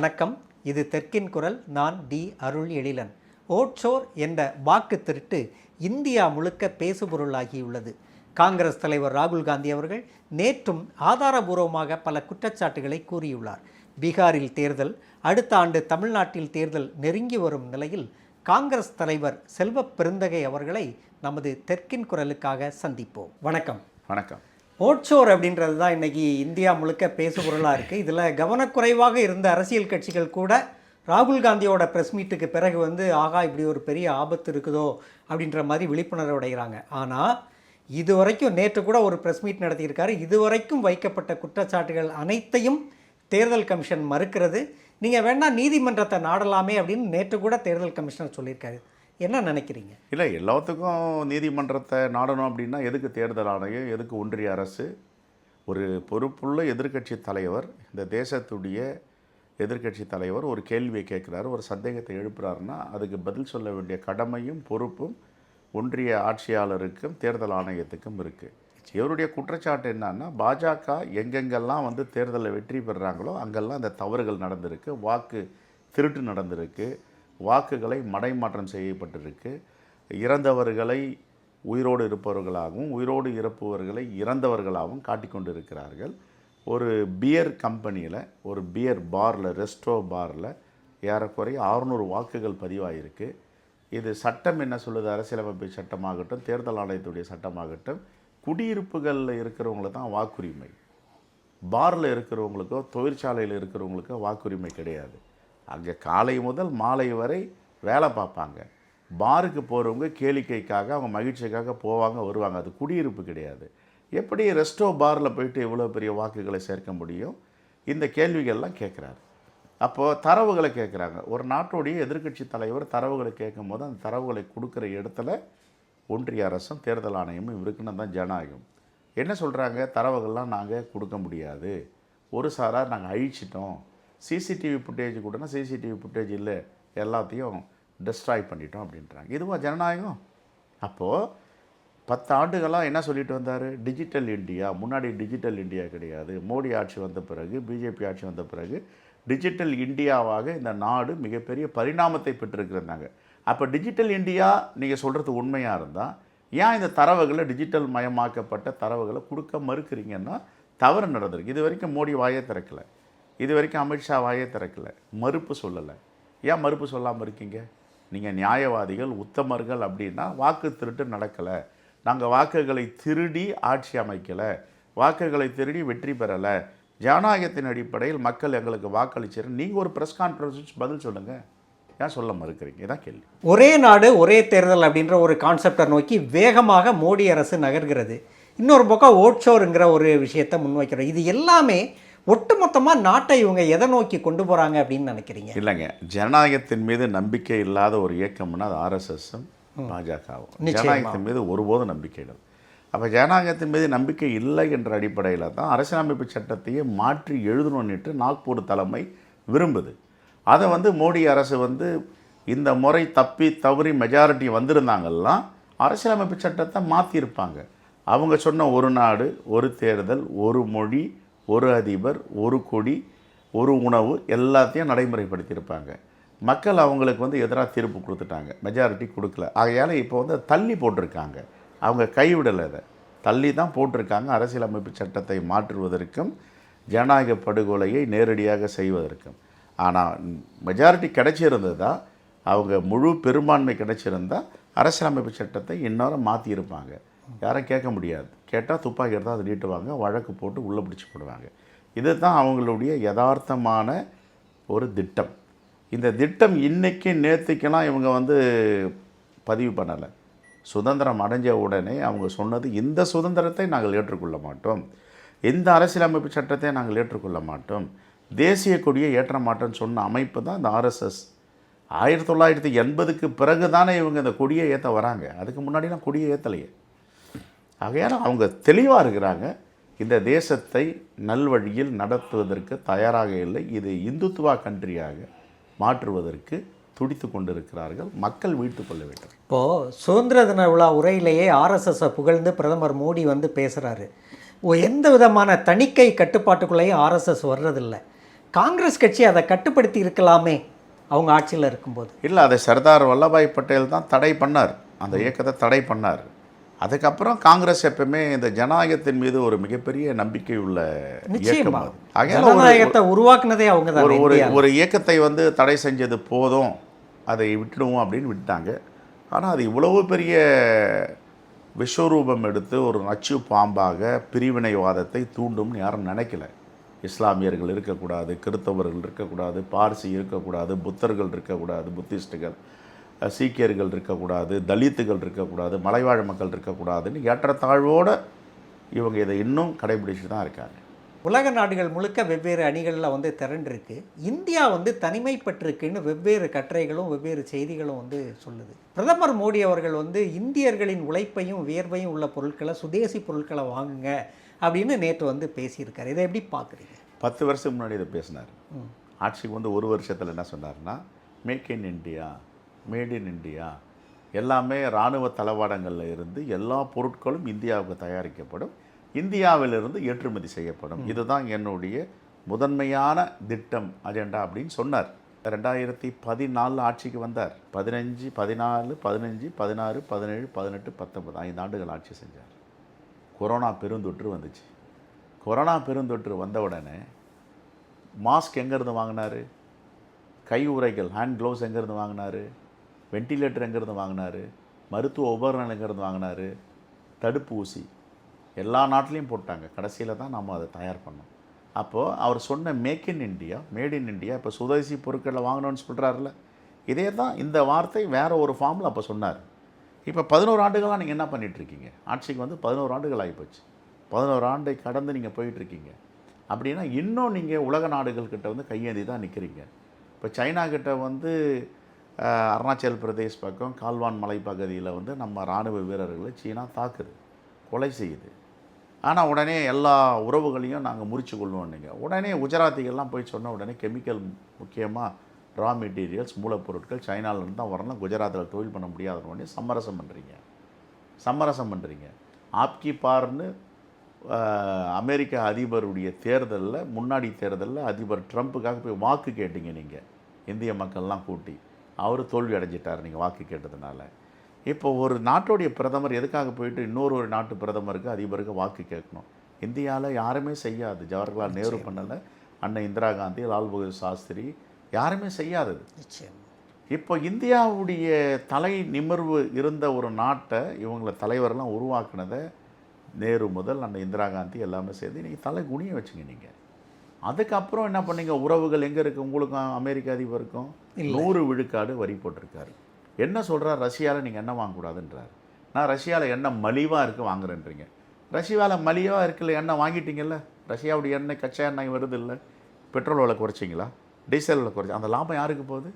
வணக்கம். இது தெற்கின் குரல் நான் டி அருள் எழிலன் ஓட்சோர் என்ற வாக்கு திருட்டு இந்தியா முழுக்க பேசுபொருளாகியுள்ளது. காங்கிரஸ் தலைவர் ராகுல் காந்தி அவர்கள் நேற்றும் ஆதாரபூர்வமாக பல குற்றச்சாட்டுகளை கூறியுள்ளார். பீகாரில் தேர்தல் அடுத்த ஆண்டு தமிழ்நாட்டில் தேர்தல் நெருங்கி வரும் நிலையில் காங்கிரஸ் தலைவர் செல்வ பெருந்தகை அவர்களை நமது தெற்கின் குரலுக்காக சந்திப்போம். வணக்கம். வணக்கம். ஓட்சோர் அப்படின்றது தான் இன்றைக்கி இந்தியா முழுக்க பேசுபொருளாக இருக்குது இதில் கவனக்குறைவாக இருந்த அரசியல் கட்சிகள் கூட ராகுல் காந்தியோட ப்ரெஸ் மீட்டுக்கு பிறகு வந்து ஆகா இப்படி ஒரு பெரிய ஆபத்து இருக்குதோ? அப்படின்ற மாதிரி விழிப்புணர்வு அடைகிறாங்க. ஆனால் இது வரைக்கும் நேற்று கூட ஒரு ப்ரெஸ் மீட் நடத்தியிருக்காரு. இதுவரைக்கும் வைக்கப்பட்ட குற்றச்சாட்டுகள் அனைத்தையும் தேர்தல் கமிஷன் மறுக்கிறது. நீங்கள் வேணால் நீதிமன்றத்தை நாடலாமே அப்படின்னு நேற்று கூட தேர்தல் கமிஷனர் சொல்லியிருக்காரு. என்ன நினைக்கிறீங்க? இல்லை எல்லாத்துக்கும் நீதிமன்றத்தை நாடணும் அப்படின்னா எதுக்கு தேர்தல் ஆணையம் எதுக்கு ஒன்றிய அரசு? ஒரு பொறுப்புள்ள எதிர்க்கட்சி தலைவர் இந்த தேசத்துடைய எதிர்க்கட்சி தலைவர் ஒரு கேள்வியை கேட்குறாரு ஒரு சந்தேகத்தை எழுப்புறாருன்னா அதுக்கு பதில் சொல்ல வேண்டிய கடமையும் பொறுப்பும் ஒன்றிய ஆட்சியாளருக்கும் தேர்தல் ஆணையத்துக்கும் இருக்குது இவருடைய குற்றச்சாட்டு என்னன்னா பாஜக எங்கெங்கெல்லாம் வந்து தேர்தலில் வெற்றி பெறுறாங்களோ அங்கெல்லாம் அந்த தவறுகள் நடந்திருக்கு வாக்கு திருட்டு நடந்திருக்கு வாக்குகளை மடைமாற்றம் செய்யப்பட்டிருக்கு. இறந்தவர்களை உயிரோடு இருப்பவர்களாகவும் உயிரோடு இறப்பவர்களை இறந்தவர்களாகவும் காட்டிக்கொண்டு இருக்கிறார்கள் ஒரு பியர் கம்பெனியில் ஒரு பியர் பாரில் ரெஸ்டோ பாரில் ஏறக்குறைய அறுநூறு வாக்குகள் பதிவாயிருக்கு. இது சட்டம் என்ன சொல்லுது? அரசியலமைப்பு சட்டமாகட்டும் தேர்தல் ஆணையத்துடைய சட்டமாகட்டும் குடியிருப்புகளில் இருக்கிறவங்களுக்கு தான் வாக்குரிமை. பாரில் இருக்கிறவங்களுக்கோ தொழிற்சாலையில் இருக்கிறவங்களுக்கோ வாக்குரிமை கிடையாது. அங்கே காலை முதல் மாலை வரை வேலை பார்ப்பாங்க. பாருக்கு போகிறவங்க கேளிக்கைக்காக அவங்க மகிழ்ச்சிக்காக போவாங்க வருவாங்க. அது குடியிருப்பு கிடையாது. எப்படி ரெஸ்டோ பாரில் போயிட்டு இவ்வளோ பெரிய வாக்குகளை சேர்க்க முடியும்? இந்த கேள்விகள்லாம் கேட்குறாரு. அப்போது தரவுகளை கேட்குறாங்க. ஒரு நாட்டுடைய எதிர்க்கட்சி தலைவர் தரவுகளை கேட்கும் போது அந்த தரவுகளை கொடுக்குற இடத்துல ஒன்றிய அரசும் தேர்தல் ஆணையமும் இருக்குன்னு தான் ஜனநாயகம். என்ன சொல்கிறாங்க தரவுகள்லாம் நாங்கள் கொடுக்க முடியாது. ஒரு சாராக நாங்கள் அழிச்சிட்டோம். சிசிடிவி ஃபுட்டேஜ் கூடனா சிசிடிவி ஃபுட்டேஜ் இல்லை எல்லாத்தையும் டெஸ்ட்ராய் பண்ணிட்டோம் அப்படின்றாங்க. இதுவா ஜனநாயகம்? அப்போது பத்து ஆண்டுகளாக என்ன சொல்லிட்டு வந்தார்? டிஜிட்டல் இந்தியா முன்னாடி டிஜிட்டல் இந்தியா கிடையாது. மோடி ஆட்சி வந்த பிறகு பிஜேபி ஆட்சி வந்த பிறகு டிஜிட்டல் இந்தியாவாக இந்த நாடு மிகப்பெரிய பரிணாமத்தை பெற்றிருக்கிறாங்க. அப்போ டிஜிட்டல் இந்தியா நீங்கள் சொல்கிறது உண்மையாக இருந்தால் ஏன் இந்த தரவுகளை டிஜிட்டல் மயமாக்கப்பட்ட தரவுகளை கொடுக்க மறுக்கிறீங்கன்னா தவறு நடந்திருக்கு. இது வரைக்கும் மோடி வாயே திறக்கலை. இது வரைக்கும் அமித்ஷா வாயே திறக்கலை. மறுப்பு சொல்லலை. ஏன் மறுப்பு சொல்லாமல் இருக்கீங்க? நீங்கள் நியாயவாதிகள் உத்தமர்கள் அப்படின்னா வாக்கு திருட்டு நடக்கலை. நாங்கள் வாக்குகளை திருடி ஆட்சி அமைக்கலை. வாக்குகளை திருடி வெற்றி பெறலை. ஜனநாயகத்தின் அடிப்படையில் மக்கள் எங்களுக்கு வாக்களிச்சிரு நீங்கள் ஒரு ப்ரெஸ் கான்ஃபரன்ஸ் பதில் சொல்லுங்கள் ஏன் சொல்ல மறுக்கிறீங்க? இதான் கேள்வி. ஒரே நாடு ஒரே தேர்தல் அப்படின்ற ஒரு கான்செப்டை நோக்கி வேகமாக மோடி அரசு நகர்கிறது. இன்னொரு பக்கம் ஓட்சோருங்கிற ஒரு விஷயத்தை முன்வைக்கிறோம் இது எல்லாமே ஒட்டுமொத்தமாக நாட்டை இவங்க எதை நோக்கி கொண்டு போகிறாங்க அப்படின்னு நினைக்கிறீங்க? இல்லைங்க. ஜனநாயகத்தின் மீது நம்பிக்கை இல்லாத ஒரு இயக்கம்னா அது ஆர்எஸ்எஸும் பாஜகவும். ஜனநாயகத்தின் மீது ஒருபோதும் நம்பிக்கை இல்லை. அப்போ ஜனநாயகத்தின் மீது நம்பிக்கை இல்லை என்ற அடிப்படையில் தான் அரசியலமைப்பு சட்டத்தையே மாற்றி எழுதணும்னுட்டு நாக்பூர் தலைமை விரும்புது. அதை வந்து மோடி அரசு வந்து இந்த முறை தப்பி தவறி மெஜாரிட்டி வந்திருந்தாங்கல்லாம் அரசியலமைப்பு சட்டத்தை மாற்றியிருப்பாங்க அவங்க சொன்ன ஒரு நாடு ஒரு தேர்தல் ஒரு மொழி ஒரு அதிபர் ஒரு கொடி ஒரு உணவு எல்லாத்தையும் நடைமுறைப்படுத்தியிருப்பாங்க. மக்கள் அவங்களுக்கு வந்து எதிராக தீர்ப்பு கொடுத்துட்டாங்க. மெஜாரிட்டி கொடுக்கல. ஆகையால் இப்போ வந்து தள்ளி போட்டிருக்காங்க. அவங்க கைவிடலை அதை தள்ளி தான் போட்டிருக்காங்க. அரசியலமைப்பு சட்டத்தை மாற்றுவதற்கும் ஜனநாயக படுகொலையை நேரடியாக செய்வதற்கும். ஆனால் மெஜாரிட்டி கிடைச்சிருந்ததா? அவங்க முழு பெரும்பான்மை கிடச்சிருந்தால் அரசியலமைப்பு சட்டத்தை இன்னொரு மாற்றியிருப்பாங்க யாரும் கேட்க முடியாது. கேட்டால் துப்பாக்கி எடுத்தால் அதை நீட்டுவாங்க வழக்கு போட்டு உள்ளே பிடிச்சி போடுவாங்க. இதுதான் அவங்களுடைய யதார்த்தமான ஒரு திட்டம். இந்த திட்டம் இன்றைக்கி நேற்றுக்கெல்லாம் இவங்க வந்து பதிவு பண்ணலை. சுதந்திரம் அடைஞ்ச உடனே அவங்க சொன்னது இந்த சுதந்திரத்தை நாங்கள் ஏற்றுக்கொள்ள மாட்டோம். இந்த அரசியலமைப்பு சட்டத்தை நாங்கள் ஏற்றுக்கொள்ள மாட்டோம். தேசிய கொடியை ஏற்ற மாட்டோம்னு சொன்ன அமைப்பு தான் இந்த ஆர்எஸ்எஸ் ஆயிரத்தி தொள்ளாயிரத்தி எண்பதுக்கு பிறகு தானே இவங்க இந்த கொடியை ஏற்ற வராங்க. அதுக்கு முன்னாடிலாம் கொடியை ஏற்றலையே ஆகையால் அவங்க தெளிவாக இருக்கிறாங்க. இந்த தேசத்தை நல்வழியில் நடத்துவதற்கு தயாராக இல்லை. இது இந்துத்துவா கண்ட்ரியாக மாற்றுவதற்கு துடித்து கொண்டிருக்கிறார்கள். மக்கள் வீட்டு கொள்ள வேண்டும். இப்போது சுதந்திர தின விழா உரையிலேயே ஆர்எஸ்எஸ்ஸை புகழ்ந்து பிரதமர் மோடி வந்து பேசுகிறாரு எந்த விதமான தணிக்கை கட்டுப்பாட்டுக்குள்ளேயும் ஆர்எஸ்எஸ் வர்றதில்ல. காங்கிரஸ் கட்சி அதை கட்டுப்படுத்தி இருக்கலாமே அவங்க ஆட்சியில் இருக்கும்போது. இல்லை அதை சர்தார் வல்லபாய் பட்டேல் தான் தடை பண்ணார். அந்த இயக்கத்தை தடை பண்ணார். அதுக்கப்புறம் காங்கிரஸ் எப்பவுமே இந்த ஜனநாயகத்தின் மீது ஒரு மிகப்பெரிய நம்பிக்கை உள்ள இயக்கம் ஜனநாயகத்தை உருவாக்குனதே அவங்க ஒரு தான் ஒரு ஒரு இயக்கத்தை வந்து தடை செஞ்சது போதும் அதை விட்டுடுவோம் அப்படின்னு விட்டாங்க ஆனால் அது இவ்வளவு பெரிய விஸ்வரூபம் எடுத்து ஒரு நச்சு பாம்பாக பிரிவினைவாதத்தை தூண்டும்னு யாரும் நினைக்கல. இஸ்லாமியர்கள் இருக்கக்கூடாது கிறித்தவர்கள் இருக்கக்கூடாது பார்சி இருக்கக்கூடாது புத்தர்கள் இருக்கக்கூடாது புத்திஸ்டுகள். சீக்கியர்கள் இருக்கக்கூடாது தலித்துகள் இருக்கக்கூடாது மலைவாழ் மக்கள் இருக்கக்கூடாதுன்னு ஏற்றத்தாழ்வோடு இவங்க இதை இன்னும் கடைபிடிச்சு தான் இருக்காங்க. உலக நாடுகள் முழுக்க வெவ்வேறு அணிகளில் வந்து திரண்டிருக்கு. இந்தியா வந்து தனிமைப்பட்டிருக்குன்னு வெவ்வேறு கட்டுரைகளும் வெவ்வேறு செய்திகளும் வந்து சொல்லுது. பிரதமர் மோடி அவர்கள் வந்து இந்தியர்களின் உழைப்பையும் வியர்வையும் உள்ள பொருட்களை சுதேசி பொருட்களை வாங்குங்க அப்படின்னு நேற்று வந்து பேசியிருக்காரு. இதை எப்படி பார்க்குறீங்க பத்து வருஷத்துக்கு முன்னாடி இதை பேசினார். ஆட்சிக்கு வந்து ஒரு வருஷத்தில் என்ன சொன்னார்னா make in India made in India எல்லாமே இராணுவ தளவாடங்களில் இருந்து எல்லா பொருட்களும் இந்தியாவுக்கு தயாரிக்கப்படும். இந்தியாவிலிருந்து ஏற்றுமதி செய்யப்படும். இதுதான் என்னுடைய முதன்மையான திட்டம் அஜெண்டா அப்படின்னு சொன்னார். ரெண்டாயிரத்தி பதினாலில் ஆட்சிக்கு வந்தார். பதினஞ்சு பதினாலு பதினஞ்சு பதினாறு பதினேழு பதினெட்டு பத்தொன்பது ஐந்து ஆண்டுகள் ஆட்சி செஞ்சார். கொரோனா பெருந்தொற்று வந்துச்சு. கொரோனா பெருந்தொற்று வந்த உடனே மாஸ்க் எங்கேருந்து வாங்கினாரு? கை உறைகள் ஹேண்ட் க்ளவுஸ் எங்கேருந்து வாங்கினாரு? வெண்டிலேட்டர் எங்கேருந்து வாங்கினாரு மருத்துவ உபகரணம் எங்கேருந்து வாங்கினாரு தடுப்பு ஊசி. எல்லா நாட்டிலையும் போட்டாங்க. கடைசியில் தான் நம்ம அதை தயார் பண்ணோம். அப்போது அவர் சொன்ன make in India made in India இப்போ சுதேசி பொருட்களை வாங்கணும்னு சொல்கிறாருல இதே தான் இந்த வார்த்தை வேறு ஒரு ஃபார்மில் அப்போ சொன்னார். இப்போ பதினோரு ஆண்டுகளாக நீங்கள் என்ன பண்ணிகிட்ருக்கீங்க ஆட்சிக்கு வந்து பதினோரு ஆண்டுகள் ஆகிப்போச்சு பதினோரு ஆண்டை கடந்து நீங்கள் போயிட்டுருக்கீங்க. அப்படின்னா இன்னும் நீங்கள் உலக நாடுகள்கிட்ட வந்து கையேந்தி தான் நிற்கிறீங்க இப்போ சைனா கிட்ட வந்து அருணாச்சல் பிரதேஷ் பக்கம் கால்வான் மலை பகுதியில் வந்து நம்ம இராணுவ வீரர்களை சீனா தாக்குது கொலை செய்யுது. ஆனால் உடனே எல்லா உறவுகளையும் நாங்கள் முறிச்சு கொள்வோம் நீங்கள் உடனே குஜராத்திகள்லாம் போய் சொன்ன உடனே கெமிக்கல் முக்கியமாக ரா மெட்டீரியல்ஸ் மூலப்பொருட்கள் சைனாலேருந்து தான் வரணும். குஜராத்தில் தொழில் பண்ண முடியாத உடனே சமரசம் பண்ணுறீங்க சமரசம் பண்ணுறீங்க ஆப்கி பார்னு அமெரிக்க அதிபருடைய தேர்தலில் முன்னாடி தேர்தலில் அதிபர் ட்ரம்ப்புக்காக போய் வாக்கு கேட்டீங்க நீங்கள் இந்திய மக்கள்லாம் கூட்டி. அவர் தோல்வி அடைஞ்சிட்டார் நீங்கள் வாக்கு கேட்டதுனால. இப்போ ஒரு நாட்டுடைய பிரதமர் எதுக்காக போயிட்டு இன்னொரு ஒரு நாட்டு பிரதமருக்கு அதிபருக்கு வாக்கு கேட்கணும்? இந்தியாவில் யாருமே செய்யாது. ஜவஹர்லால் நேரு பண்ணலை அண்ணன் இந்திரா காந்தி லால் பகதூர் சாஸ்திரி யாருமே செய்யாதது நிச்சயம். இப்போ இந்தியாவுடைய தலை நிமிர்வு இருந்த ஒரு நாட்டை இவங்களை தலைவரெல்லாம் உருவாக்குனதை நேரு முதல் அந்த இந்திரா காந்தி எல்லாமே சேர்ந்து நீங்கள் தலை குனிய வச்சுங்க நீங்கள் அதுக்கப்புறம் என்ன பண்ணீங்க? உறவுகள் எங்கே இருக்குது உங்களுக்கும் அமெரிக்க அதிபருக்கும் நூறு விழுக்காடு வரி போட்டிருக்காரு. என்ன சொல்கிறார் ரஷ்யாவில் நீங்கள் எண்ணெய் வாங்கக்கூடாதுன்றார். நான் ரஷ்யாவில் எண்ணெய் மலிவாக இருக்குது வாங்குறேன்றீங்க. ரஷ்யாவில் மலிவாக இருக்குல்ல எண்ணெய் வாங்கிட்டீங்கல்ல? ரஷ்யாவுடைய எண்ணெய் கச்சா எண்ணெய் வருது இல்லை? பெட்ரோல் விலை குறைச்சிங்களா? டீசல் விலை குறைச்சி அந்த லாபம் யாருக்கு போகுது?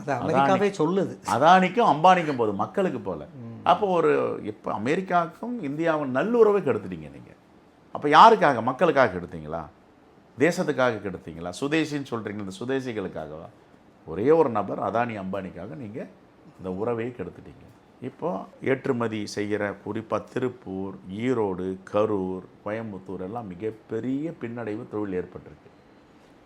அது அமெரிக்காவே சொல்லுது. அதானிக்கும் அம்பானிக்கும் போகுது மக்களுக்கு போல அப்போ ஒரு இப்போ அமெரிக்காவுக்கும் இந்தியாவும் நல்லுறவை கெடுத்துட்டீங்க நீங்கள் அப்போ யாருக்காக? மக்களுக்காக கெடுத்தீங்களா? தேசத்துக்காக கெடுத்தீங்களா? சுதேசின்னு சொல்கிறீங்க இந்த சுதேசிகளுக்காகவா? ஒரே ஒரு நபர் அதானி அம்பானிக்காக நீங்கள் இந்த உறவையே கெடுத்துட்டீங்க. இப்போது ஏற்றுமதி செய்கிற குறிப்பாக திருப்பூர் ஈரோடு கரூர் கோயம்புத்தூர் எல்லாம் மிகப்பெரிய பின்னடைவு தொழில் ஏற்பட்டிருக்கு.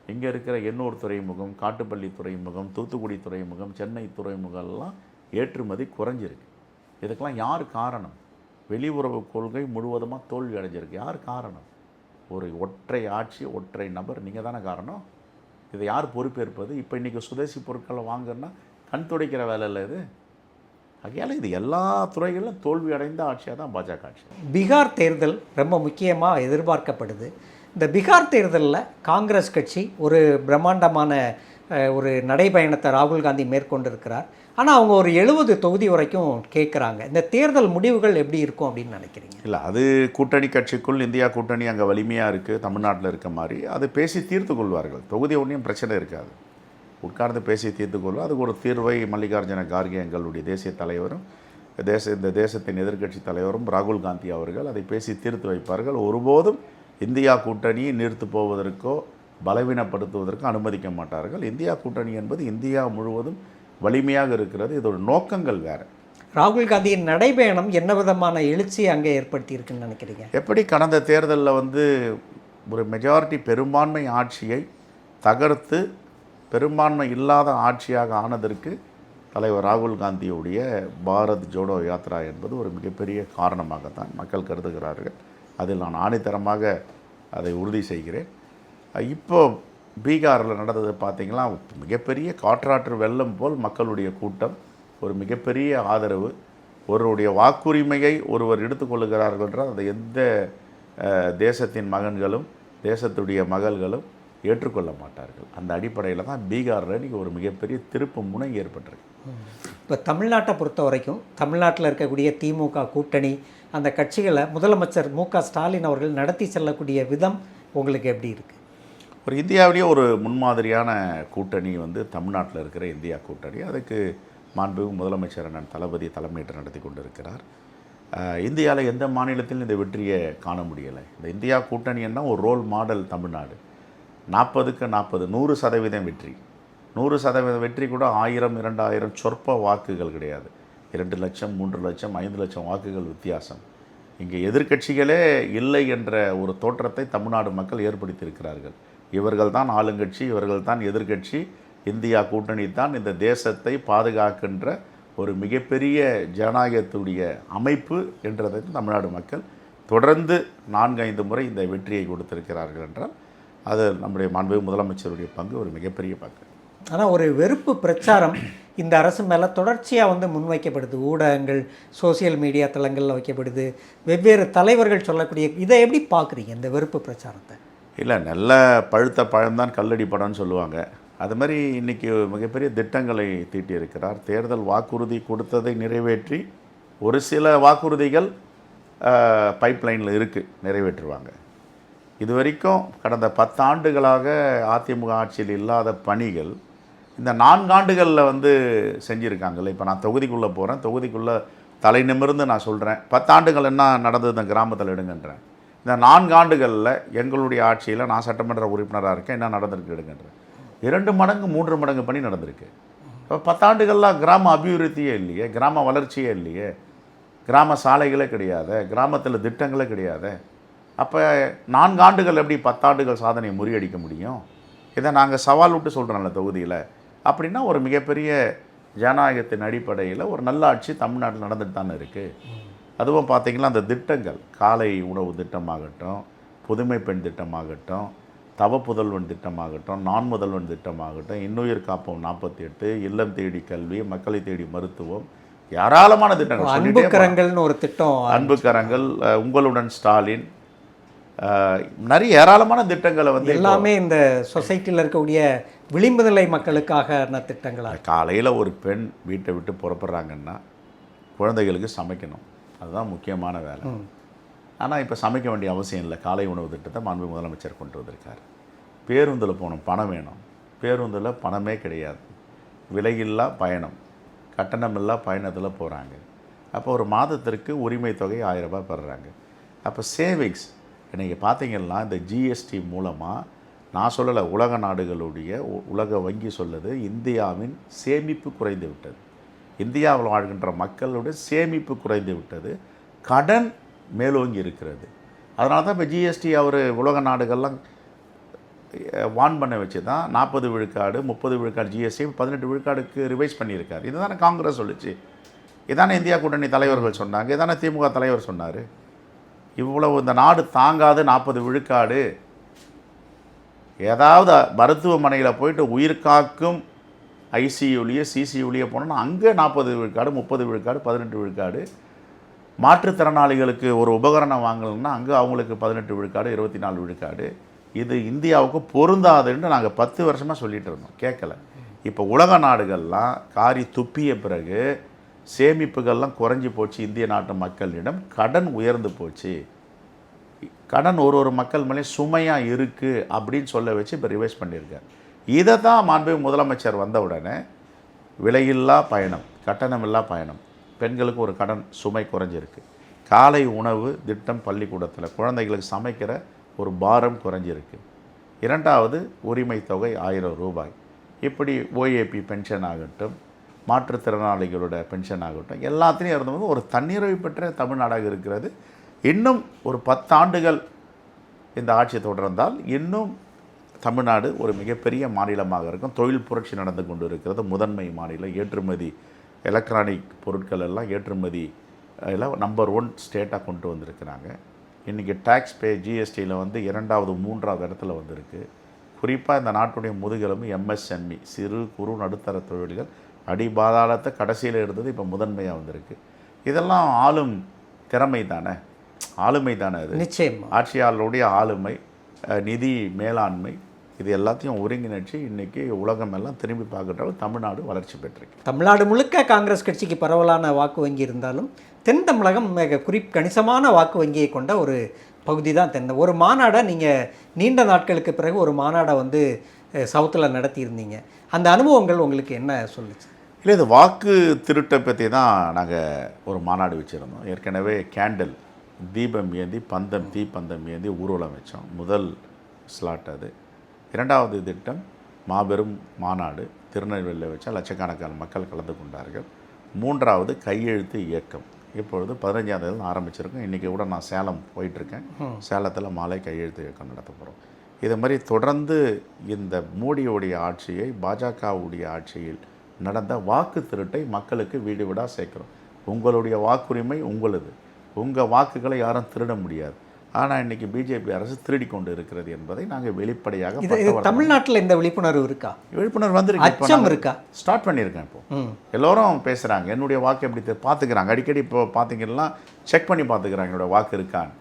இங்கே இருக்கிற எண்ணூர் துறைமுகம் காட்டுப்பள்ளி துறைமுகம் தூத்துக்குடி துறைமுகம் சென்னை துறைமுகம் எல்லாம் ஏற்றுமதி குறைஞ்சிருக்கு. இதுக்கெல்லாம் யார் காரணம்? வெளியுறவு கொள்கை முழுவதுமாக தோல்வி அடைஞ்சிருக்கு. யார் காரணம்? ஒரு ஒற்றை ஆட்சி ஒற்றை நபர். நீங்கள் தானே காரணம். இதை யார் பொறுப்பேற்பது? இப்போ இன்றைக்கி சுதேசி பொருட்களை வாங்குன்னா கண் துடைக்கிற வேலை இல்லை இது. ஆகையால் இது எல்லா துறைகளிலும் தோல்வி அடைந்த ஆட்சியாக தான் பாஜக ஆட்சி. பீகார் தேர்தல் ரொம்ப முக்கியமாக எதிர்பார்க்கப்படுது. இந்த பீகார் தேர்தலில் காங்கிரஸ் கட்சி ஒரு பிரம்மாண்டமான ஒரு நடைபயணத்தை ராகுல் காந்தி மேற்கொண்டிருக்கிறார். ஆனால் அவங்க ஒரு எழுபது தொகுதி வரைக்கும் கேட்குறாங்க இந்த தேர்தல் முடிவுகள் எப்படி இருக்கும் அப்படின்னு நினைக்கிறீங்க? இல்லை அது கூட்டணி கட்சிக்குள் இந்தியா கூட்டணி அங்கே வலிமையாக இருக்குது தமிழ்நாட்டில் இருக்க மாதிரி அது பேசி தீர்த்து கொள்வார்கள். தொகுதி ஒன்றையும் பிரச்சனை இருக்காது. உட்கார்ந்து பேசி தீர்த்து கொள்வோம் அதுக்கு ஒரு தீர்வை மல்லிகார்ஜுன கார்கே எங்களுடைய தேசிய தலைவரும் தேச இந்த தேசத்தின் எதிர்க்கட்சி தலைவரும் ராகுல் காந்தி அவர்கள் அதை பேசி தீர்த்து வைப்பார்கள். ஒருபோதும் இந்தியா கூட்டணியை நிறுத்து போவதற்கோ பலவீனப்படுத்துவதற்கோ அனுமதிக்க மாட்டார்கள். இந்தியா கூட்டணி என்பது இந்தியா முழுவதும் வலிமையாக இருக்கிறது. இதோட நோக்கங்கள் வேறு. ராகுல் காந்தியின் நடைபயணம் என்ன விதமான எழுச்சியை அங்கே ஏற்படுத்தி இருக்குன்னு நினைக்கிறீங்க? எப்படி கடந்த தேர்தலில் வந்து ஒரு மெஜாரிட்டி பெரும்பான்மை ஆட்சியை தகர்த்து பெரும்பான்மை இல்லாத ஆட்சியாக ஆனதற்கு தலைவர் ராகுல் காந்தியுடைய பாரத் ஜோடோ யாத்ரா என்பது ஒரு மிகப்பெரிய காரணமாகத்தான் மக்கள் கருதுகிறார்கள். அதில் நான் ஆணித்தரமாக அதை உறுதி செய்கிறேன். இப்போ பீகாரில் நடந்தது பார்த்திங்களா? மிகப்பெரிய காற்றாற்று வெள்ளம் போல் மக்களுடைய கூட்டம் ஒரு மிகப்பெரிய ஆதரவு ஒருவருடைய வாக்குரிமையை ஒருவர் எடுத்துக்கொள்ளுகிறார்கள் என்றால் அதை எந்த தேசத்தின் மகன்களும் தேசத்துடைய மகள்களும் ஏற்றுக்கொள்ள மாட்டார்கள். அந்த அடிப்படையில் தான் பீகாரில் இன்றைக்கி ஒரு மிகப்பெரிய திருப்பு முனை ஏற்பட்டிருக்கு. இப்போ தமிழ்நாட்டை பொறுத்த வரைக்கும் தமிழ்நாட்டில் இருக்கக்கூடிய திமுக கூட்டணி அந்த கட்சிகளை முதலமைச்சர் மு க ஸ்டாலின் அவர்கள் நடத்தி செல்லக்கூடிய விதம் உங்களுக்கு எப்படி இருக்குது ஒரு இந்தியாவிலேயே ஒரு முன்மாதிரியான கூட்டணி வந்து தமிழ்நாட்டில் இருக்கிற இந்தியா கூட்டணி. அதுக்கு மாண்பு முதலமைச்சர் அண்ணன் தளபதி தலைமையிட்டு நடத்தி கொண்டிருக்கிறார். இந்தியாவில் எந்த மாநிலத்திலும் இந்த வெற்றியை காண முடியலை. இந்த இந்தியா கூட்டணின்னா ஒரு ரோல் மாடல் தமிழ்நாடு. நாற்பதுக்கு நாற்பது நூறு சதவீதம் வெற்றி. நூறு சதவீதம் வெற்றி கூட ஆயிரம் இரண்டாயிரம் சொற்ப வாக்குகள் கிடையாது. இரண்டு லட்சம் மூன்று லட்சம் ஐந்து லட்சம் வாக்குகள் வித்தியாசம். இங்கே எதிர்க்கட்சிகளே இல்லை என்ற ஒரு தோற்றத்தை தமிழ்நாடு மக்கள் ஏற்படுத்தியிருக்கிறார்கள். இவர்கள் தான் ஆளுங்கட்சி இவர்கள் தான் எதிர்க்கட்சி இந்தியா கூட்டணி தான் இந்த தேசத்தை பாதுகாக்கின்ற ஒரு மிகப்பெரிய ஜனநாயகத்துடைய அமைப்பு என்றதை தமிழ்நாடு மக்கள் தொடர்ந்து நான்கு ஐந்து முறை இந்த வெற்றியை கொடுத்திருக்கிறார்கள் என்றால் அது நம்முடைய மாண்பு முதலமைச்சருடைய பங்கு ஒரு மிகப்பெரிய பங்கு. ஆனால் ஒரு வெறுப்பு பிரச்சாரம் இந்த அரசு மேலே தொடர்ச்சியாக வந்து முன்வைக்கப்படுது. ஊடகங்கள் சோஷியல் மீடியா தளங்களில் வைக்கப்படுது. வெவ்வேறு தலைவர்கள் சொல்லக்கூடிய இதை எப்படி பார்க்குறீங்க இந்த வெறுப்பு பிரச்சாரத்தை? இல்லை நல்ல பழுத்த பழம்தான் கல்லடி படம்னு சொல்லுவாங்க. அது மாதிரி இன்றைக்கி மிகப்பெரிய திட்டங்களை தீட்டியிருக்கிறார். தேர்தல் வாக்குறுதி கொடுத்ததை நிறைவேற்றி ஒரு சில வாக்குறுதிகள் பைப்லைனில் இருக்குது நிறைவேற்றுவாங்க. இது வரைக்கும் கடந்த பத்தாண்டுகளாக அதிமுக ஆட்சியில் இல்லாத பணிகள் இந்த நான்காண்டுகளில் வந்து செஞ்சுருக்காங்கல்ல. இப்போ நான் தொகுதிக்குள்ளே போகிறேன் தொகுதிக்குள்ளே தலை நிமிர்ந்து நான் சொல்கிறேன் பத்தாண்டுகள் என்ன நடந்தது இந்த கிராமத்தில் எடுங்கன்றேன். இந்த நான்கு ஆண்டுகளில் எங்களுடைய ஆட்சியில் நான் சட்டமன்ற உறுப்பினராக இருக்கேன். என்ன நடந்திருக்கு எடுங்கன்றேன் இரண்டு மடங்கு மூன்று மடங்கு பணி நடந்திருக்கு. இப்போ பத்தாண்டுகள்லாம் கிராம அபிவிருத்தியே இல்லையே கிராம வளர்ச்சியே இல்லையே கிராம சாலைகளே கிடையாது கிராமத்தில் திட்டங்களே கிடையாது. அப்போ நான்கு ஆண்டுகள் எப்படி பத்தாண்டுகள் சாதனையை முறியடிக்க முடியும்? இதை நாங்கள் சவால் விட்டு சொல்கிறோம்ல தொகுதியில். அப்படின்னா ஒரு மிகப்பெரிய ஜனநாயகத்தின் அடிப்படையில் ஒரு நல்ல ஆட்சி தமிழ்நாட்டில் நடந்துட்டு தானே இருக்குது அதுவும் பார்த்தீங்கன்னா அந்த திட்டங்கள் காலை உணவு திட்டமாகட்டும் புதுமை பெண் திட்டமாகட்டும் தவ புதல்வன் திட்டமாகட்டும் நான் முதல்வன் திட்டமாகட்டும் இன்னுயிர் காப்போம் நாற்பத்தி எட்டு இல்லம் தேடி கல்வி மக்களை தேடி மருத்துவம் ஏராளமான திட்டங்கள். அன்பு சொல்லிட்டே போலாம். கரங்கள்னு ஒரு திட்டம் அன்பு கரங்கள் அஹ், உங்களுடன் ஸ்டாலின் நிறைய ஏராளமான திட்டங்களை வந்து எல்லாமே இந்த சொசைட்டியில் இருக்கக்கூடிய விளிம்பு நிலை மக்களுக்கான திட்டங்களாக காலையில் ஒரு பெண் வீட்டை விட்டு புறப்படுறாங்கன்னா குழந்தைகளுக்கு சமைக்கணும். அதுதான் முக்கியமான வேலை. ஆனால் இப்போ சமைக்க வேண்டிய அவசியம் இல்லை. காலை உணவு திட்டத்தை மாண்பு முதலமைச்சர் கொண்டு வந்திருக்கார். பேருந்தில் போகணும் பணம் வேணும். பேருந்தில் பணமே கிடையாது. விலையில்லா பயணம். கட்டணமில்லா பயணத்தில் போகிறாங்க அப்போ ஒரு மாதத்திற்கு உரிமை தொகை ஆயிரம் ரூபாய் பெறுறாங்க அப்போ சேவிங்ஸ் இன்றைக்கி பார்த்தீங்கன்னா இந்த ஜிஎஸ்டி மூலமாக நான் சொல்லலை உலக நாடுகளுடைய உலக வங்கி சொல்லுது இந்தியாவின் சேமிப்பு குறைந்து விட்டது. இந்தியாவில் வாழ்கின்ற மக்களுடைய சேமிப்பு குறைந்து விட்டது. கடன் மேலோங்கி இருக்கிறது. அதனால தான் இப்போ ஜிஎஸ்டி அவர் உலக நாடுகள்லாம் வான் பண்ண வச்சு தான் நாற்பது விழுக்காடு முப்பது விழுக்காடு ஜிஎஸ்டி பதினெட்டு விழுக்காடுக்கு ரிவைஸ் பண்ணியிருக்காரு. இதுதானே காங்கிரஸ் சொல்லுச்சு. இதானே இந்தியா கூட்டணி தலைவர்கள் சொன்னாங்க. இதானே திமுக தலைவர் சொன்னார். இவ்வளவு இந்த நாடு தாங்காது நாற்பது விழுக்காடு. ஏதாவது மருத்துவமனையில் போயிட்டு உயிர் காக்கும் ஐசியூலேயே சிசியூலேயே போனோம்னா அங்கே நாற்பது விழுக்காடு முப்பது விழுக்காடு பதினெட்டு விழுக்காடு. மாற்றுத்திறனாளிகளுக்கு ஒரு உபகரணம் வாங்கணும்னா அங்கே அவங்களுக்கு பதினெட்டு விழுக்காடு இருபத்தி நாலு விழுக்காடு. இது இந்தியாவுக்கு பொருந்தாதுன்னு நாங்கள் பத்து வருஷமாக சொல்லிட்டு இருந்தோம். கேட்கல. இப்போ உலக நாடுகள்லாம் காரி துப்பிய பிறகு சேமிப்புகள்லாம் குறைஞ்சி போச்சு இந்திய நாட்டு மக்களிடம். கடன் உயர்ந்து போச்சு. கடன் ஒரு ஒரு மக்கள் மேலே சுமையாக இருக்குது அப்படின்னு சொல்ல வச்சு இப்போ ரிவைஸ் பண்ணியிருக்கார். இதை தான் மாண்பு முதலமைச்சர் வந்தவுடனே விலையில்லா பயணம் கட்டணமில்லா பயணம். பெண்களுக்கு ஒரு கடன் சுமை குறைஞ்சிருக்கு. காலை உணவு திட்டம் பள்ளிக்கூடத்தில் குழந்தைகளுக்கு சமைக்கிற ஒரு பாரம் குறைஞ்சிருக்கு. இரண்டாவது உரிமை தொகை ஆயிரம் ரூபாய். இப்படி ஓஏபி பென்ஷன் ஆகட்டும் மாற்றுத்திறனாளிகளோட பென்ஷன் ஆகட்டும் எல்லாத்துலேயும் இருந்தவங்க ஒரு தன்னிறைவு பெற்ற தமிழ்நாடாக இருக்கிறது. இன்னும் ஒரு பத்தாண்டுகள் இந்த ஆட்சி தொடர்ந்தால் இன்னும் தமிழ்நாடு ஒரு மிகப்பெரிய மாநிலமாக இருக்கும். தொழில் புரட்சி நடந்து கொண்டு இருக்கிறது முதன்மை மாநிலம் ஏற்றுமதி எலக்ட்ரானிக் பொருட்கள் எல்லாம் ஏற்றுமதி எல்லாம் நம்பர் ஒன் ஸ்டேட்டாக கொண்டு வந்திருக்கிறாங்க. இன்றைக்கி டேக்ஸ் பே ஜிஎஸ்டியில் வந்து இரண்டாவது மூன்றாவது இடத்துல வந்திருக்கு. குறிப்பாக இந்த நாட்டுடைய முதுகெலும்பு எம்எஸ்எம்இ சிறு குறு நடுத்தர தொழில்கள் அடிபாதாளத்தை கடைசியில் இருந்தது இப்போ முதன்மையாக வந்திருக்கு. இதெல்லாம் ஆளும் திறமை தானே? ஆளுமை தானே அது. நிச்சயமா. ஆட்சியாளருடைய ஆளுமை நிதி மேலாண்மை இது எல்லாத்தையும் ஒருங்கிணைச்சு இன்றைக்கி உலகம் எல்லாம் திரும்பி பார்க்குற தமிழ்நாடு வளர்ச்சி பெற்றிருக்கு. தமிழ்நாடு முழுக்க காங்கிரஸ் கட்சிக்கு பரவலான வாக்கு வங்கி இருந்தாலும் தென் தமிழகம் மிக குறி கணிசமான வாக்கு வங்கியை கொண்ட ஒரு பகுதி தான் தென். ஒரு மாநாடை நீங்கள் நீண்ட நாட்களுக்கு பிறகு ஒரு மாநாடை வந்து சவுத்தில் நடத்தியிருந்தீங்க. அந்த அனுபவங்கள் உங்களுக்கு என்ன சொல்லுச்சு? இல்லை இது வாக்கு திருட்டை பற்றி தான் நாங்கள் ஒரு மாநாடு வச்சுருந்தோம். ஏற்கனவே கேண்டில் தீபம் ஏந்தி பந்தம் தீ பந்தம் ஏந்தி ஊர்வலம் வச்சோம். முதல் ஸ்லாட் அது. இரண்டாவது திட்டம் மாபெரும் மாநாடு. திருநெல்வேலியில் வச்சா லட்சக்கணக்கான மக்கள் கலந்து கொண்டார்கள். மூன்றாவது கையெழுத்து இயக்கம். இப்பொழுது பதினஞ்சாம் தேதி ஆரம்பிச்சிருக்கோம் இன்றைக்கி கூட நான் சேலம் போயிட்டுருக்கேன். சேலத்தில் மாலை கையெழுத்து இயக்கம் நடத்த போகிறோம் இது மாதிரி தொடர்ந்து இந்த மோடியோடைய ஆட்சியை பாஜகவுடைய ஆட்சியில் நடந்த வாக்கு திருட்டை மக்களுக்கு வீடு வீடாக சேர்க்குறோம். உங்களுடைய வாக்குரிமை உங்களது. உங்கள் வாக்குகளை யாரும் திருட முடியாது. ஆனால் இன்றைக்கி பிஜேபி அரசு திருடி கொண்டு இருக்கிறது என்பதை நாங்கள் வெளிப்படையாக இது தமிழ்நாட்டில் இந்த விழிப்புணர்வு இருக்கா? விழிப்புணர்வு வந்திருக்கு. அச்சம் இருக்கா? ஸ்டார்ட் பண்ணியிருக்கேன் இப்போ. எல்லோரும் பேசுகிறாங்க என்னுடைய வாக்கு எப்படி பார்த்துக்கிறாங்க. அடிக்கடி இப்போ பார்த்தீங்கன்னா செக் பண்ணி பார்த்துக்கிறாங்க என்னோட வாக்கு இருக்கான்னு.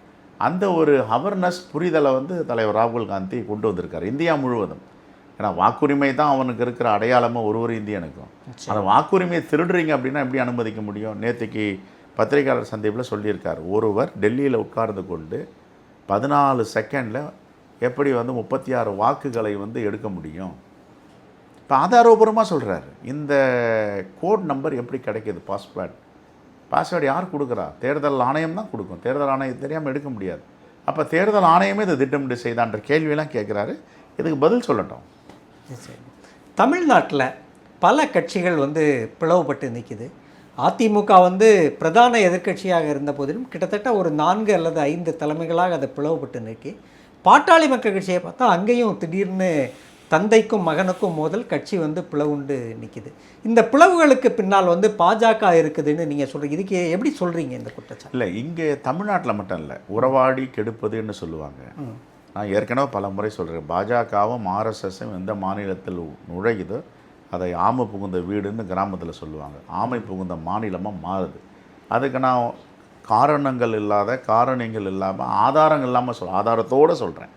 அந்த ஒரு அவேர்னஸ் புரிதலை வந்து தலைவர் ராகுல் காந்தி கொண்டு வந்திருக்காரு இந்தியா முழுவதும். ஏன்னா வாக்குரிமை தான் அவனுக்கு இருக்கிற அடையாளமாக ஒரு ஒரு இந்தியனுக்கும். அந்த வாக்குரிமையை திருடுறீங்க அப்படின்னா எப்படி அனுமதிக்க முடியும்? நேற்றுக்கு பத்திரிகையாளர் சந்திப்பில் சொல்லியிருக்கார். ஒருவர் டெல்லியில் உட்கார்ந்து கொண்டு பதினாலு செகண்டில் எப்படி வந்து முப்பத்தி ஆறு வாக்குகளை வந்து எடுக்க முடியும்? இப்போ ஆதாரபூர்வமாக சொல்கிறாரு இந்த கோட் நம்பர் எப்படி கிடைக்கிது? பாஸ்வேர்ட். பாஸ்வேர்டு யார் கொடுக்குறா? தேர்தல் ஆணையம் தான் கொடுக்கும். தேர்தல் ஆணையம் தெரியாமல் எடுக்க முடியாது. அப்போ தேர்தல் ஆணையமே இதை திட்டமிட்டு செய்தான்ற கேள்வியெல்லாம் கேட்குறாரு. இதுக்கு பதில் சொல்லட்டும். சரி தமிழ்நாட்டில் பல கட்சிகள் வந்து பிளவுபட்டு நிற்கிது அதிமுக வந்து பிரதான எதிர்க்கட்சியாக இருந்த போதிலும் கிட்டத்தட்ட ஒரு நான்கு அல்லது ஐந்து தலைமைகளாக அதை பிளவுபட்டு நிற்கி பாட்டாளி மக்கள் கட்சியை பார்த்தா அங்கேயும் திடீர்னு தந்தைக்கும் மகனுக்கும் மோதல் கட்சி வந்து பிளவுண்டு நிற்கிது. இந்த பிளவுகளுக்கு பின்னால் வந்து பாஜக இருக்குதுன்னு நீங்கள் சொல்கிறீங்க இதுக்கு எப்படி சொல்கிறீங்க இந்த குற்றச்சாட்டு? இல்லை இங்கே தமிழ்நாட்டில் மட்டும் இல்லை உறவாடி கெடுப்பதுன்னு சொல்லுவாங்க. நான் ஏற்கனவே பல முறை சொல்கிறேன் பாஜகவும் ஆர்எஸ்எஸும் எந்த மாநிலத்தில் நுழையுதோ அதை ஆமை புகுந்த வீடுன்னு கிராமத்தில் சொல்லுவாங்க. ஆமை புகுந்த மாநிலமாக மாறுது. அதுக்கு நான் காரணங்கள் இல்லாத காரணங்கள் இல்லாமல் ஆதாரங்கள் இல்லாமல் சொல் ஆதாரத்தோடு சொல்கிறேன்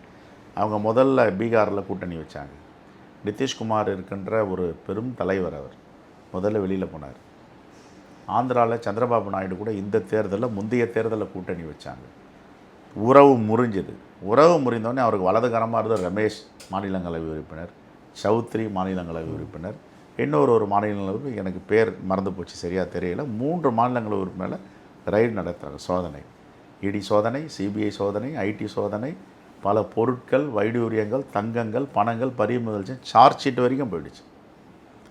அவங்க முதல்ல பீகாரில் கூட்டணி வச்சாங்க. நிதிஷ்குமார் இருக்கின்ற ஒரு பெரும் தலைவர் அவர். முதல்ல வெளியில் போனார். ஆந்திராவில் சந்திரபாபு நாயுடு கூட இந்த தேர்தலில் முந்தைய தேர்தலில் கூட்டணி வச்சாங்க. உறவு முறிஞ்சுது. உறவு முறிந்தோடனே அவருக்கு வலதுகரமாக இருந்த ரமேஷ் மாநிலங்களவை உறுப்பினர். சௌத்ரி மாநிலங்களவை உறுப்பினர். இன்னொரு ஒரு மாநிலங்களவை எனக்கு பேர் மறந்து போச்சு சரியாக தெரியல. மூன்று மாநிலங்களவை உறுப்பினர் ரைடு நடத்துகிறாங்க சோதனை. இடி சோதனை சிபிஐ சோதனை ஐடி சோதனை பல பொருட்கள் வைடூரியங்கள் தங்கங்கள் பணங்கள் பறிமுதல் சார்ஜ் ஷீட் வரைக்கும் போயிடுச்சு.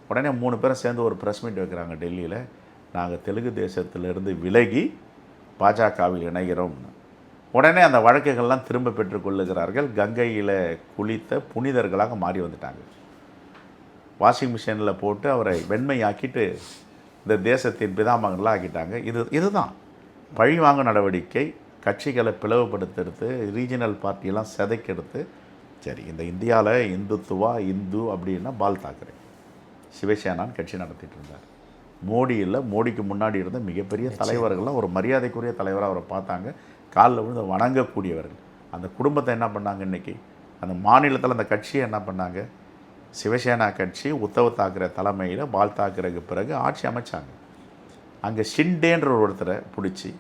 உடனே மூணு பேரும் சேர்ந்து ஒரு ப்ரெஸ் மீட் வைக்கிறாங்க டெல்லியில். நாங்கள் தெலுங்கு தேசத்திலிருந்து விலகி பாஜகவில் இணைகிறோம்னு. உடனே அந்த வழக்குகள்லாம் திரும்ப பெற்றுக்கொள்ளுகிறார்கள் கங்கையில் குளித்த புனிதர்களாக மாறி வந்துட்டாங்க. வாஷிங் மிஷினில் போட்டு அவரை வெண்மையாக்கிட்டு இந்த தேசத்தின் பிதாமகன்லாம் ஆக்கிட்டாங்க. இது இதுதான். பழிவாங்க நடவடிக்கை கட்சிகளை பிளவுபடுத்துறது ரீஜனல் பார்ட்டியெல்லாம் செதைக்கெடுத்து சரி இந்த இந்தியாவில் இந்துத்துவா இந்து அப்படின்னா பால் தாக்கரே. சிவசேனான்னு கட்சி நடத்திட்டு இருந்தார். மோடி இல்லை மோடிக்கு முன்னாடி இருந்த மிகப்பெரிய தலைவர்கள்லாம் ஒரு மரியாதைக்குரிய தலைவராக அவரை பார்த்தாங்க. காலில் விழுந்து வணங்கக்கூடியவர்கள். அந்த குடும்பத்தை என்ன பண்ணாங்க இன்னைக்கு? அந்த மாநிலத்தில் அந்த கட்சியை என்ன பண்ணாங்க? சிவசேனா கட்சி உத்தவ தாக்கரே தலைமையில் பால் தாக்கரேக்கு பிறகு ஆட்சி அமைச்சாங்க. அங்கே ஷிண்டேன்ற ஒருத்தரை பிடிச்சி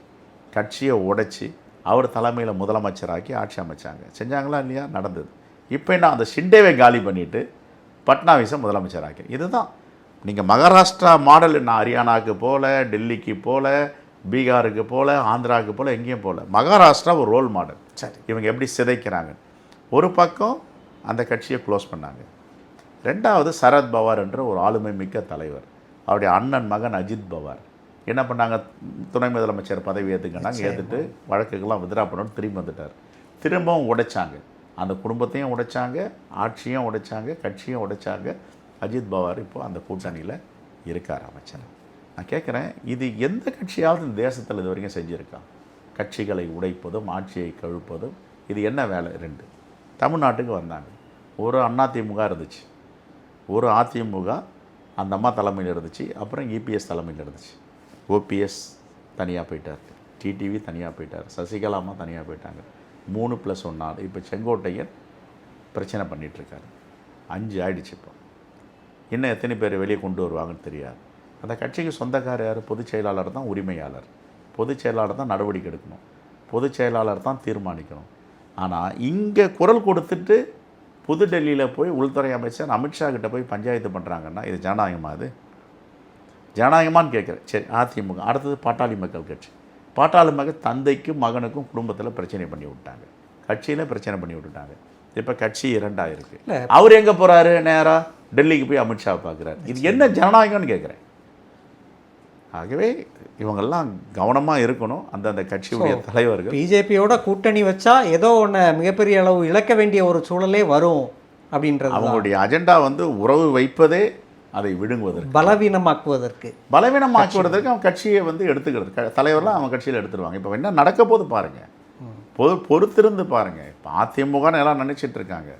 கட்சியை உடைச்சி அவர் தலைமையில் முதலமைச்சராக்கி ஆட்சி அமைச்சாங்க. செஞ்சாங்களா இல்லையா? நடந்தது. இப்போ என்ன? அந்த ஷிண்டேவை காலி பண்ணிவிட்டு பட்னாவிஸை முதலமைச்சராக்கி. இதுதான். நீங்கள் மகாராஷ்டிரா மாடல் நான் ஹரியானாவுக்கு போல டெல்லிக்கு போல பீகாருக்கு போல ஆந்திராவுக்கு போல எங்கேயும் போல. மகாராஷ்டிரா ஒரு ரோல் மாடல் சரி. இவங்க எப்படி சிதைக்கிறாங்க? ஒரு பக்கம் அந்த கட்சியை க்ளோஸ் பண்ணாங்க. ரெண்டாவது சரத் பவார் என்ற ஒரு ஆளுமை மிக்க தலைவர். அவருடைய அண்ணன் மகன் அஜித் பவார். என்ன பண்ணாங்க? துணை முதலமைச்சர் பதவி ஏற்றுக்கினாங்க ஏற்றுட்டு வழக்குகள்லாம் வித்ரா பண்ணணும்னு திரும்பி வந்துட்டார். திரும்பவும் உடைச்சாங்க. அந்த குடும்பத்தையும் உடைச்சாங்க ஆட்சியும் உடைச்சாங்க கட்சியும் உடைச்சாங்க. அஜித் பவார் இப்போ அந்த கூட்டணியில் இருக்கார் அமைச்சர். நான் கேட்குறேன் இது எந்த கட்சியாவது இந்த தேசத்தில் இது வரைக்கும் செஞ்சுருக்கா? கட்சிகளை உடைப்பதும் ஆட்சியை கழுப்பதும் இது என்ன வேலை? ரெண்டு. தமிழ்நாட்டுக்கு வந்தாங்க. ஒரு அதிமுக இருந்துச்சு. ஒரு அதிமுக அந்த அம்மா தலைமையில் இருந்துச்சு. அப்புறம் இபிஎஸ் தலைமையில் இருந்துச்சு. ஓபிஎஸ் தனியாக போயிட்டார். டிடிவி தனியாக போயிட்டார். சசிகலா அம்மா தனியாக போயிட்டாங்க. மூணு ப்ளஸ் ஒன் இப்போ செங்கோட்டையன் பிரச்சனை பண்ணிகிட்ருக்காரு அஞ்சு ஆயிடுச்சு இப்போ. இன்னும் எத்தனை பேர் வெளியே கொண்டு வருவாங்கன்னு தெரியாது. அந்த கட்சிக்கு சொந்தக்காரர் யார்? பொதுச் செயலாளர் தான் உரிமையாளர். பொதுச் செயலாளர் தான் நடவடிக்கை எடுக்கணும். பொதுச் செயலாளர் தான் தீர்மானிக்கணும். ஆனால் இங்கே குரல் கொடுத்துட்டு புதுடெல்லியில் போய் உள்துறை அமைச்சர் அமித்ஷா கிட்ட போய் பஞ்சாயத்து பண்ணுறாங்கன்னா இது ஜனநாயகமா அது ஜனநாயகமான்னு கேட்குறேன். சரி அதிமுக அடுத்தது பாட்டாளி மக்கள் கட்சி. பாட்டாளி மக்கள் தந்தைக்கும் மகனுக்கும் குடும்பத்தில் பிரச்சனை பண்ணி விட்டாங்க. கட்சியில் பிரச்சனை பண்ணி விட்டுட்டாங்க. இப்போ கட்சி இரண்டாக இருக்கு இல்ல. அவர் எங்கே போகிறாரு நேராக டெல்லிக்கு போய் அமித்ஷா பார்க்குறாரு. இது என்ன ஜனநாயகம்னு கேட்குறேன். ஆகவே இவங்கெல்லாம் கவனமாக இருக்கணும். அந்தந்த கட்சியுடைய தலைவர்கள். பிஜேபியோட கூட்டணி வச்சா ஏதோ ஒன்று மிகப்பெரிய அளவு இழக்க வேண்டிய ஒரு சூழலே வரும் அப்படின்றது. அவங்களுடைய அஜெண்டா வந்து உறவு வைப்பதே அதை விழுங்குவதற்கு பலவீனமாக்குவதற்கு. பலவீனமாக்குவதற்கு அவன் கட்சியை வந்து எடுத்துக்கிறது. தலைவர்லாம் அவன் கட்சியில் எடுத்துருவாங்க. இப்போ என்ன நடக்க போது பாருங்க. பொ பொறுத்திருந்து பாருங்க. இப்போ அதிமுகன்னு எல்லாம் நினைச்சிட்டு இருக்காங்க.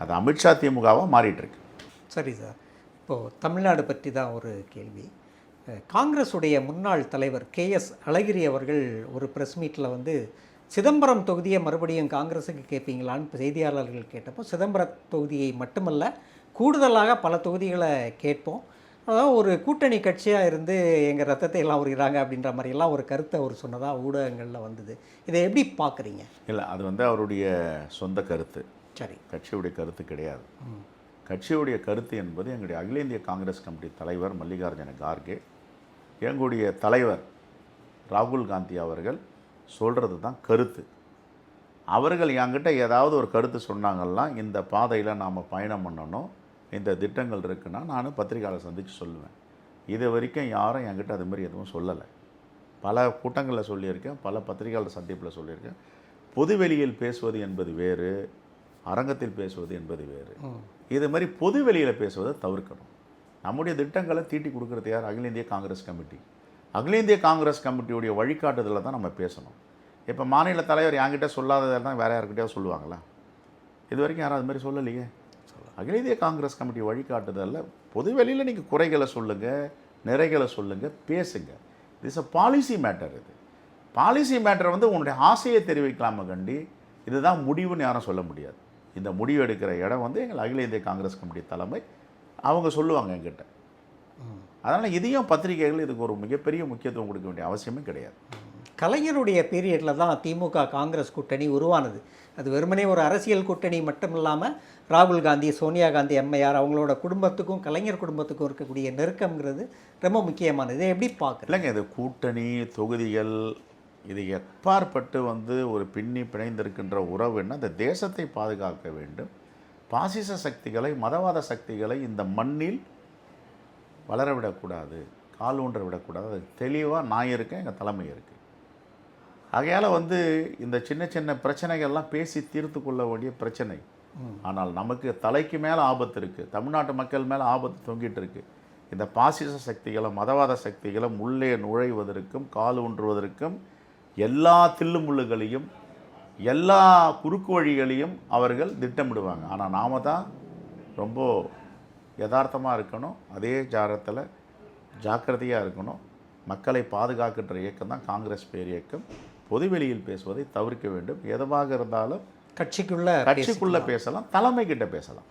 அது அமித்ஷா திமுகவாக மாறிட்டு இருக்கு. சரி சார். இப்போது தமிழ்நாடு பற்றி தான் ஒரு கேள்வி. காங்கிரஸுடைய முன்னாள் தலைவர் கேஎஸ் அழகிரி அவர்கள் ஒரு ப்ரெஸ் மீட்டில் வந்து சிதம்பரம் தொகுதியை மறுபடியும் காங்கிரஸுக்கு கேட்பீங்களான்னு செய்தியாளர்கள் கேட்டப்போ சிதம்பரம் தொகுதியை மட்டுமல்ல கூடுதலாக பல தொகுதிகளை கேட்போம். அதாவது ஒரு கூட்டணி கட்சியாக இருந்து எங்கள் ரத்தத்தை எல்லாம் உரிகிறாங்க அப்படின்ற மாதிரியெல்லாம் ஒரு கருத்தை அவர் சொன்னதாக ஊடகங்களில் வந்தது. இதை எப்படி பார்க்குறீங்க? இல்லை அது வந்து அவருடைய சொந்த கருத்து. சரி. கட்சியுடைய கருத்து கிடையாது. கட்சியுடைய கருத்து என்பது எங்களுடைய அகில இந்திய காங்கிரஸ் கமிட்டி தலைவர் மல்லிகார்ஜுன கார்கே எங்களுடைய தலைவர் ராகுல் காந்தி அவர்கள் சொல்கிறது தான் கருத்து. அவர்கள் என்கிட்ட ஏதாவது ஒரு கருத்து சொன்னாங்கன்னா இந்த பாதையில் நாம் பயணம் பண்ணணும் இந்த திட்டங்கள் இருக்குன்னா நான் பத்திரிகையாளர் சந்தித்து சொல்லுவேன். இது வரைக்கும் யாரும் என்கிட்ட அது மாதிரி எதுவும் சொல்லலை. பல கூட்டங்களில் சொல்லியிருக்கேன் பல பத்திரிகையாளர் சந்திப்பில் சொல்லியிருக்கேன். பொதுவெளியில் பேசுவது என்பது வேறு அரங்கத்தில் பேசுவது என்பது வேறு. இது மாதிரி பொதுவெளியில் பேசுவதை தவிர்க்கணும். நம்முடைய திட்டங்களை தீட்டி கொடுக்குறது யார்? அகில இந்திய காங்கிரஸ் கமிட்டி. அகில இந்திய காங்கிரஸ் கமிட்டியுடைய வழிகாட்டுதலில் தான் நம்ம பேசணும். இப்போ மாநில தலைவர் என்கிட்ட சொல்லாததை தான் வேற யார்கிட்டயாவது சொல்லுவாங்களா? இது வரைக்கும் யாரும் அது மாதிரி சொல்லலையே. அகில இந்திய காங்கிரஸ் கமிட்டி வழிகாட்டுதலில். பொதுவெளியில் நீங்கள் குறைகளை சொல்லுங்கள் நிறைகளை சொல்லுங்கள் பேசுங்க. திஸ் அ பாலிசி மேட்டர் இது. பாலிசி மேட்டர் வந்து உன்னுடைய ஆசையை தெரிவிக்கலாமா கண்டி இதுதான் முடிவுன்னு யாரும் சொல்ல முடியாது. இந்த முடிவு எடுக்கிற இடம் வந்து எங்கள் அகில இந்திய காங்கிரஸ் கமிட்டி தலைமை. அவங்க சொல்லுவாங்க என்கிட்ட. அதனால் இதையும் பத்திரிகைகள் இதுக்கு ஒரு மிகப்பெரிய முக்கியத்துவம் கொடுக்க வேண்டிய அவசியமே கிடையாது. கலைஞருடைய பீரியடில் தான் திமுக காங்கிரஸ் கூட்டணி உருவானது. அது வெறுமனே ஒரு அரசியல் கூட்டணி மட்டும் இல்லாமல் ராகுல் காந்தி சோனியா காந்தி அம்மையார் அவங்களோட குடும்பத்துக்கும் கலைஞர் குடும்பத்துக்கும் இருக்கக்கூடிய நெருக்கம்ங்கிறது ரொம்ப முக்கியமானது. இதை எப்படி பார்க்குறேன் இல்லைங்க இது கூட்டணி தொகுதிகள் இது எப்பாற்பட்டு வந்து ஒரு பின்னி பிணைந்திருக்கின்ற உறவு என்ன? இந்த தேசத்தை பாதுகாக்க வேண்டும். பாசிச சக்திகளை மதவாத சக்திகளை இந்த மண்ணில் வளர விடக்கூடாது கால் ஊன்ற விடக்கூடாது. அது தெளிவாக நான் இருக்கேன் எங்கள் தலைமை இருக்குது ஆகையால் வந்து இந்த சின்ன சின்ன பிரச்சனைகள்லாம் பேசி தீர்த்து கொள்ள வேண்டிய பிரச்சனை. ஆனால் நமக்கு தலைக்கு மேலே ஆபத்து இருக்குது தமிழ்நாட்டு மக்கள் மேலே ஆபத்து தொங்கிட்டு இருக்கு. இந்த பாசிச சக்திகளும் மதவாத சக்திகளும் உள்ளே நுழைவதற்கும் கால் ஊன்றுவதற்கும் எல்லா தில்லுமுள்ளுகளையும் எல்லா குறுக்கு வழிகளையும் அவர்கள் திட்டமிடுவாங்க. ஆனால் நாம தான் ரொம்ப யதார்த்தமாக இருக்கணும். அதே ஜாரத்தில் ஜாக்கிரதையாக இருக்கணும். மக்களை பாதுகாக்கின்ற இயக்கம் தான் காங்கிரஸ் பேர் இயக்கம் பொதுவெளியில் பேசுவதை தவிர்க்க வேண்டும். எதுவாக இருந்தாலும் கட்சிக்குள்ள கட்சிக்குள்ள பேசலாம் தலைமை கிட்ட பேசலாம்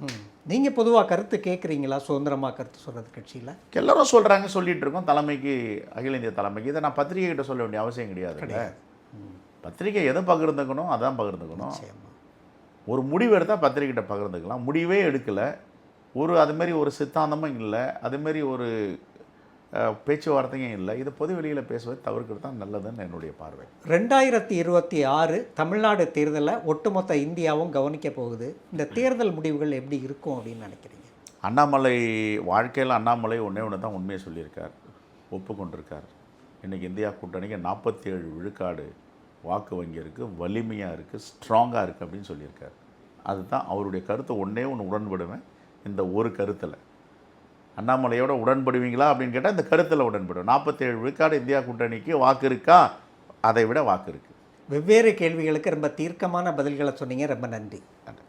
நீங்கள் பொதுவாக கருத்து கேட்குறீங்களா சுதந்திரமாக கருத்து சொல்கிறது கட்சியில்? எல்லாரும் சொல்றாங்க சொல்லிட்டு இருக்கோம். தலைமைக்கு அகில இந்திய தலைமைக்கு. இதை நான் பத்திரிகை கிட்ட சொல்ல வேண்டிய அவசியம் கிடையாது. பத்திரிகை எதை பகிர்ந்துக்கணும்? அதான் பகிர்ந்துக்கணும். ஒரு முடிவு எடுத்தால் பத்திரிகைகிட்ட பகிர்ந்துக்கலாம். முடிவே எடுக்கலை. ஒரு அது மாதிரி ஒரு சித்தாந்தமும் இல்லை. அது மாதிரி ஒரு பேச்சுவார்த்தையும் இல்லை. இது பொது வெளியில் பேசுவதை தவிர்க்கிறது தான் நல்லதுன்னு என்னுடைய பார்வை. ரெண்டாயிரத்தி இருபத்தி ஆறு தமிழ்நாடு தேர்தலை ஒட்டுமொத்த இந்தியாவும் கவனிக்க போகுது. இந்த தேர்தல் முடிவுகள் எப்படி இருக்கும் அப்படின்னு நினைக்கிறீங்க? அண்ணாமலை வாழ்க்கையில் அண்ணாமலை ஒன்றே ஒன்று தான் உண்மையை சொல்லியிருக்கார். ஒப்புக்கொண்டிருக்கார். இன்றைக்கி இந்தியா கூட்டணிக்கு நாற்பத்தி ஏழு விழுக்காடு வாக்கு வங்கி இருக்குது வலிமையாக இருக்குது ஸ்ட்ராங்காக இருக்குது அப்படின்னு சொல்லியிருக்கார். அதுதான் அவருடைய கருத்தை. ஒன்றே ஒன்று உடன்படுவேன். இந்த ஒரு கருத்தில். அண்ணாமலையோட உடன்படுவீங்களா அப்படின்னு கேட்டால் இந்த கருத்தில் உடன்படுவேன் நாற்பத்தேழு விழுக்காடு இந்தியா கூட்டணிக்கு வாக்கு இருக்கா? அதை விட வாக்கு இருக்குது வெவ்வேறு கேள்விகளுக்கு ரொம்ப தீர்க்கமான பதில்களை சொன்னீங்க. ரொம்ப நன்றி. நன்றி.